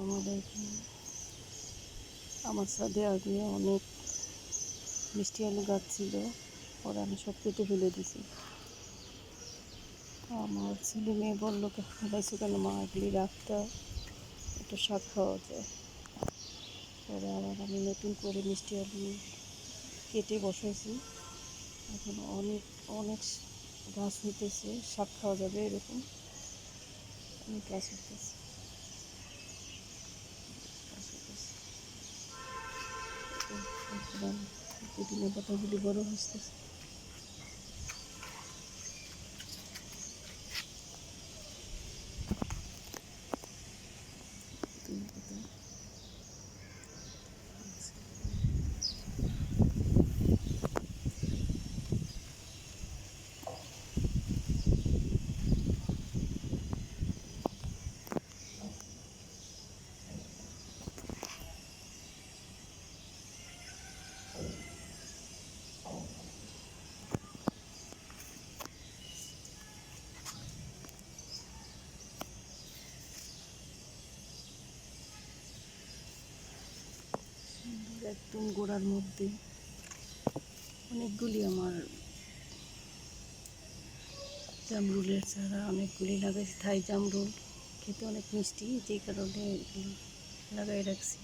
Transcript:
আমাদের আমার সাথে আগে অনেক মিষ্টি আলু গাছ ছিল, পরে আমি সব কেটে ফেলে দিছি আমার ছেলে মেয়ে বলল ফেলাইছো কেন মা? এগুলি রাখতে একটু শাক খাওয়া যায়। পরে আবার আমি নতুন করে মিষ্টি আলু কেটে বসাইছি। এখন অনেক অনেক গাছ হইতেছে শাক খাওয়া যাবে এরকম। অনেক গাছ হইতেছে পুদিনা পাতাগুলি বড় হচ্ছে একদম গোড়ার মধ্যে। অনেকগুলি আমার জামরুলের চারা, অনেকগুলি লাগাইছি, থাই জামরুল। খেতে অনেক মিষ্টি, যেই কারণে লাগাই রাখছি।